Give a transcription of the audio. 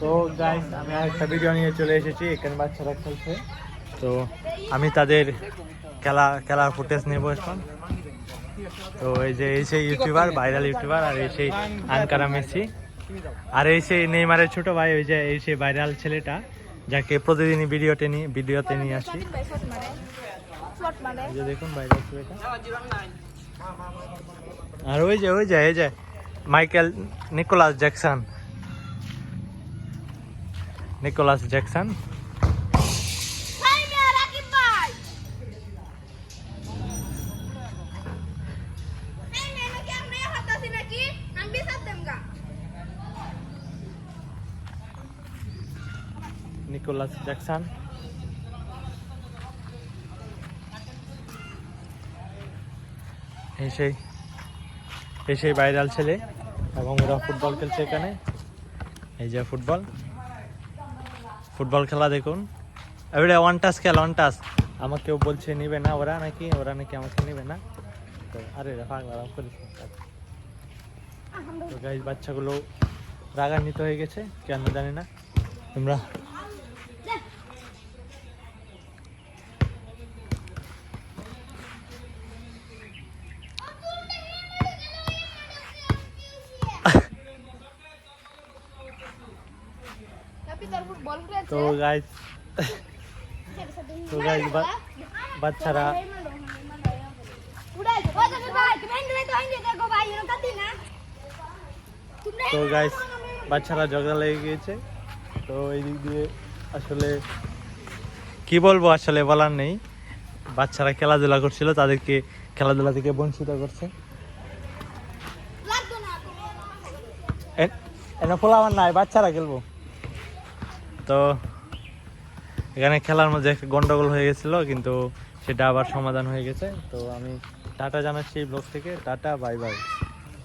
তো গাইস আমি আরেকটা ভিডিও নিয়ে চলে এসেছি, এখানে বাচ্চারা খেলছে। তো আমি তাদের খেলা খেলার ফুটেজ নেব এখন। তো এই যে, এই সেই ইউটিউবার ভাইরাল ইউটিউবার আর এই সেই আনকারা মেসি আর এই সেই নেইমারের ছোট ভাই, ওই যে, এই সেই ভাইরাল ছেলেটা, যাকে প্রতিদিনই ভিডিওতে নিয়ে ভিডিওতে নিয়ে আসি। দেখুন ভাইরাল ছেলেটা। আর ওই যে ওই যে, এই যে মাইকেল নিকোলাস জ্যাকসন দেম গা নিকোলাস জ্যাকসন এই সেই এই সেই ভাইরাল ছেলে এবং ওরা ফুটবল খেলছে এখানে। এই যে ফুটবল। ফুটবল খেলা দেখুন। এবারে ওয়ান টাস খেলা ওয়ান টাস আমাকেও বলছে, নিবে না ওরা নাকি? ওরা নাকি আমাকে নিবে না? তো, আরে পাগলা রাম করিস তো গাইজ বাচ্চাগুলো রাগান্বিত হয়ে গেছে, কেন জানি না। তোমরা তো গাইজ তো গাইজ বাচ্চারা তো গাইজ বাচ্চারা ঝগড়া লেগে গিয়েছে তো এই দিক দিয়ে আসলে কি বলব আসলে বলার নেই বাচ্চারা খেলাধুলা করছিল তাদেরকে খেলাধুলা থেকে বঞ্চিত করছে। এনে ফোলা আমার নাই বাচ্চারা খেলব। তো এখানে খেলার মধ্যে একটা গন্ডগোল হয়ে গেছিল, কিন্তু সেটা আবার সমাধান হয়ে গেছে। তো আমি টাটা জানাচ্ছি এই ব্লগ থেকে। Tata bye bye